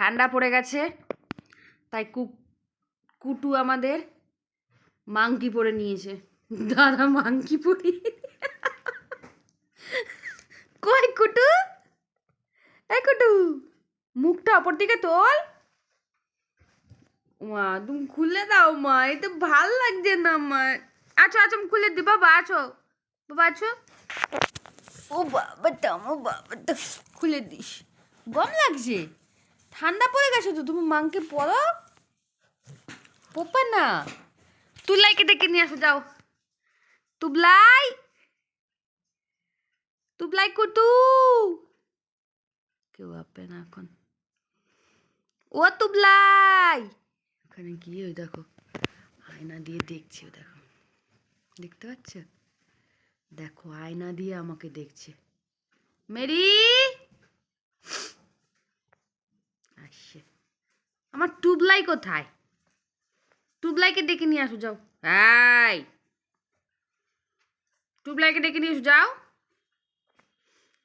ঠান্ডা পড়ে গেছে, তাই কু, কুটু আমাদের মাংকি পরে নিয়েছে। দাদা মাংকি পরি। কই কুটু? এই কুটু, মুখটা অপর দিকে তোল। মা, তুমি খুলে দাও মা এই তো ভালো লাগছে না মা। আছো আছো খুলে দি, বাবা, আছো। বাবা, আছো? ও বাবা দাম ও বাবা দাম খুলে দিস। গম লাগছে? ঠান্ডা পড়ে গেছে তো, তুমি মাংকে পড়ো পোপা না। তুলাইকে ডেকে নিয়ে আসো, যাও। তুবলাই। তুবলাই কুটু। কেউ আপে না এখন। ও তুবলাই। ওখানে গিয়ে ওই দেখো, আয়না দিয়ে দেখছি ও দেখো। দেখতে পাচ্ছ? দেখো, আয়না দিয়ে আমাকে দেখছে। মেরি! আসছে আমার টুবলাই কোথায়? টুবলাইকে ডেকে নিয়ে আসো, যাও। হাই টুবলাইকে ডেকে নিয়ে এসো, যাও।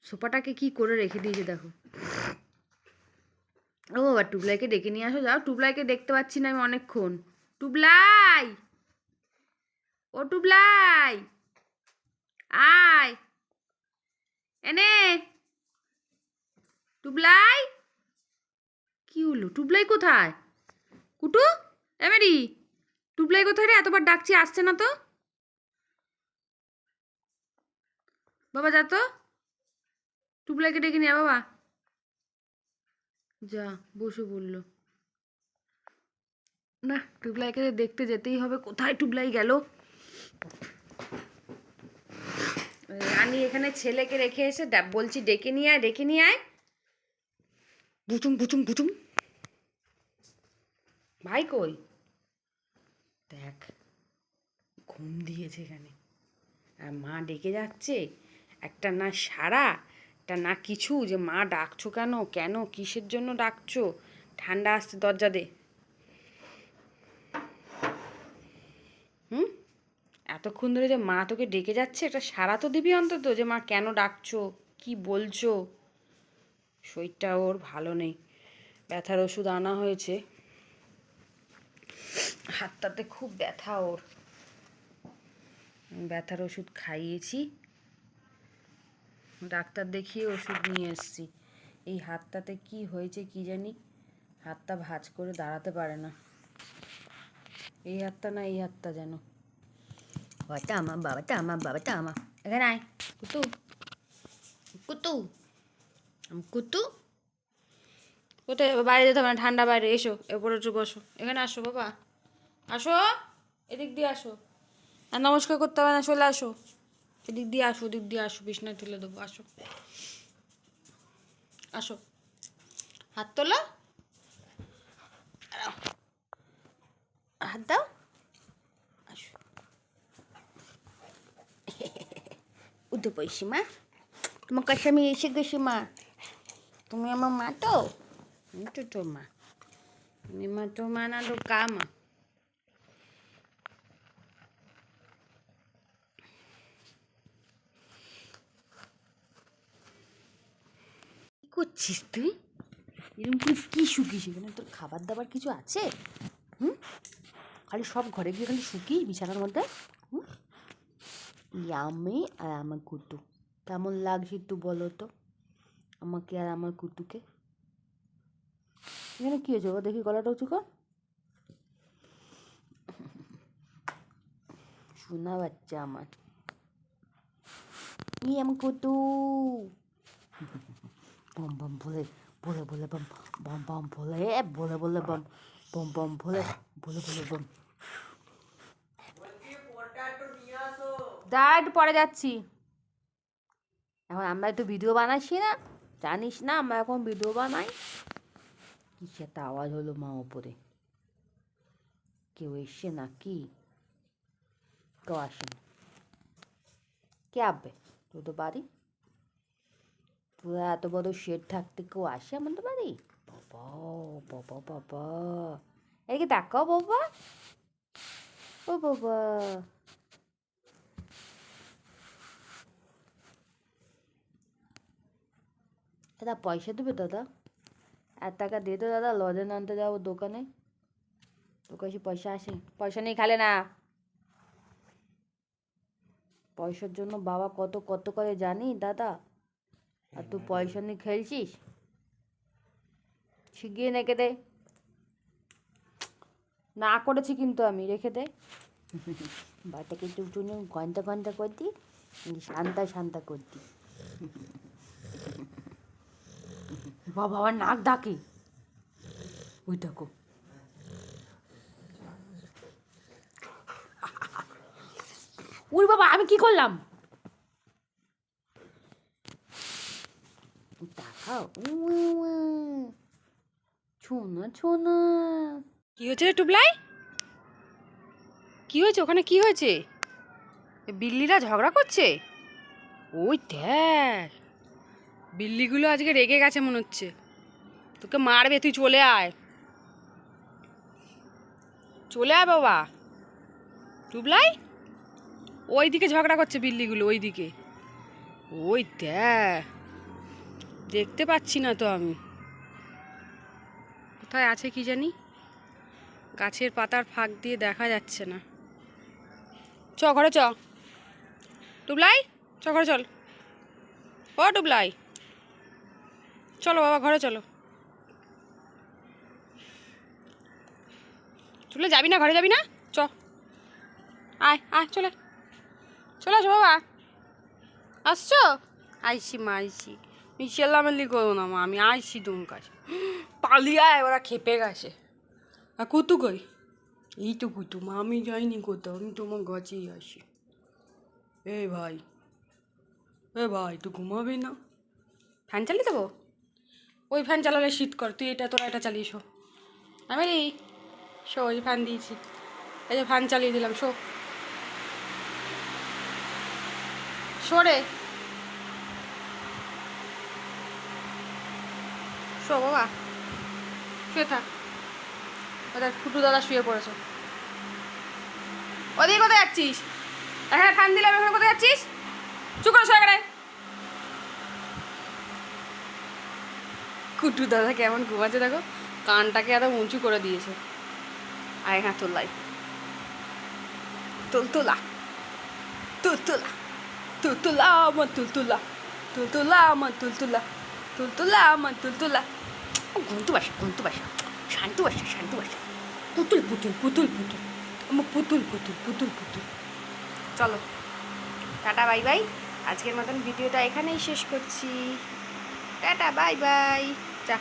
সোফাটাকে কি করে রেখে দিয়েছে, দেখো। ও বাবা, টুবলাইকে ডেকে নিয়ে আসো, যাও। টুবলাইকে দেখতে পাচ্ছি না আমি অনেকক্ষণ। টুবলাই! ও টুবলাই! আয়! এনে! টুবলাই! টুবলাই কোথায়? কুটু, এমেরি, টুবলাই কোথায় রে? এতবার ডাকছি, আসছে না তো? বাবা, যা তো, টুবলাইকে ডেকে নিয়ে বাবা। যা, বসে বলল। না, টুবলাইকে দেখতে যেতেই হবে, কোথায় টুবলাই গেল? রানী, এখানে ছেলেকে রেখে এসে বলছি ডেকে নিয়ে আয়, ডেকে নিয়ে আয়। বুচুম বুচুম বুচুম ভাই কই? দেখ, ঘুম দিয়েছে এখানে। আর মা ডেকে যাচ্ছে, একটা না সারা, একটা না কিছু, যে মা ডাকছো কেন কেন, কিসের জন্য ডাকছো? ঠান্ডা আসছে, দরজা দে। হুম? এতক্ষণ ধরে যে মা তোকে ডেকে যাচ্ছে, একটা সারা তো দিবি অন্তত, যে মা কেন ডাকছো, কি বলছো? শরীরটা ওর ভালো নেই। ব্যথার ওষুধ আনা হয়েছে। হাতটাতে খুব ব্যথা ওর। ব্যথার ওষুধ খাইয়েছি। ডাক্তার দেখিয়ে ওষুধ নিয়ে এসেছি। এই হাতটাতে কি হয়েছে কি জানি হাতটা ভাজ করে দাঁড়াতে পারে না। এই হাতটা না এই হাতটা যেন। বাবাটা আমার বাবাটা আমার বাবাটা আমার এখানে আয়। কুতু কুতু কুতু। কোথায়? বাইরে যেতে হবে না, ঠান্ডা বাইরে। এসো, এরপরে একটু বসো। এখানে আসো, বাবা। আসো, এদিক দিয়ে আসো। আর নমস্কার করতে হবে না, চলে আসো। এদিক দিয়ে আসো, ওদিক দিয়ে আসো, বিছনায় তুলে দেবো, আসো। আসো। হাত তোলো। হাত দাও। আসো। পড়ছি মা তোমার কাছে আমি এসে গেছি, মা। তুমি আমার মা তো? আমি মা আমি মা তোর মা না তো কা করছিস তুই? এরকম তুই কি শুকিস এখানে? তোর খাবার দাবার কিছু আছে? হুম? খালি সব ঘরে গিয়ে খালি শুকি বিছানার মধ্যে? হুম? ইয়ামে আর আমার কুটু। কেমন লাগছে একটু বলো তো? আমাকে আর আমার কুটুকে? এখানে কী হয়েছে? ও দেখি গলাটা উঁচু কর। শোনা বাচ্চা আমার। ই আমার কুটু বম বম বলে বলে বলে বম বম বম বলে বলে বলে বম বম বম বলে বলে বলে বম। দাঁড়া একটু পরে যাচ্ছি। এখন আমরা একটু ভিডিও বানাচ্ছি না। জানিস না আমরা এখন ভিডিও বানাই। কিসে একটা আওয়াজ হলো মা ওপরে কেউ এসছে না কি কেউ আসে না কে তোর তো বাড়ি। তোরা এত বড় শেড থাকতে কেউ আসে আমাদের বাড়ি? বাবা বাবা বাবা। এদিকে তাকাও বাবা। ও বাবা। দাদা পয়সা দেবে দাদা? এক টাকা দে তো দাদা লজেন আনতে যাব দোকানে তোর কাছে পয়সা আসে পয়সা নেই খালে না পয়সার জন্য বাবা কত কত করে জানি দাদা আর তুই পয়সা নিয়ে খেলছিস শিগগিয়ে রেখে দে না করেছি কিন্তু আমি রেখে দে বাটাকে একটু একটু ঘণ্টা ঘণ্টা করতি শান্তা শান্তা করতি বাবা আমার নাক ডাকে। ওই দেখো। উই বাবা, আমি কি করলাম? দেখাও। ছোনা ছোনা। কি হয়েছে রে টুবলাই? কি হয়েছে? ওখানে কি হয়েছে? বিল্লিরা ঝগড়া করছে? ওই দেখ। বিল্লিগুলো আজকে রেগে গেছে মনে হচ্ছে। তোকে মারবে, তুই চলে আয়। চলে আয় বাবা। টুবলাই ওই দিকে ঝগড়া করছে বিল্লিগুলো ওই দিকে ওই দেখ, দেখতে পাচ্ছি না তো আমি। কোথায় আছে কি জানি? গাছের পাতার ফাঁক দিয়ে দেখা যাচ্ছে না। চ, ঘরে চ। টুবলাই, চ, ঘরে চল। ও টুবলাই। চলো বাবা, ঘরে চলো। চলে যাবি না? ঘরে যাবি না? চ। আয় আয়, চলে। চলে আসো বাবা। আসছো? আইসি মা, আইসি। মিশাল্লামাল্লি করো না মা, আমি আইসি তুম কাছে পালিয়ে আয়, ওরা খেপে গেছে। আর কুতু কই? এই তো কুতু মা, আমি যাইনি কোথাও, আমি তোমার গাছেই আসি এ ভাই এ ভাই, তুই ঘুমাবি না? ফ্যান চালিয়ে দেবো? ওই ফ্যান চালালে শীত কর। তুই এটা, তোরা এটা চালিয়ে শো। আমি শো ওই ফ্যান দিয়েছি। এই যে ফ্যান চালিয়ে দিলাম, শো। সরে শো বাবা। শুয়ে থাক। ওদের ফুটু দাদা শুয়ে পড়েছে। ওদিকে কোথায় যাচ্ছিস? এখানে ফ্যান দিলাম, এখানে কোথায় যাচ্ছিস? চুপ করে শুয়ে এখানে কুটু দাদা কেমন ঘুমাচ্ছে দেখো? কানটাকে এত উঁচু করে দিয়েছে। আর এখানে তোলাই তুলতুলা। তুলতুলা। তুলতুলা আমার তুলতুলা। তুলতুলা আমার তুলতুলা। তুলতুলা আমার তুলতুলা। গন্তু বাসা গন্তু বাসা। শান্ত বাসা শান্ত বাসা। পুতুল পুতুল পুতুল পুতুল। আমার পুতুল পুতুল পুতুল পুতুল। চলো। Tata, bye bye. আজকের মতন ভিডিওটা এখানেই শেষ করছি। Tata bye bye. যা।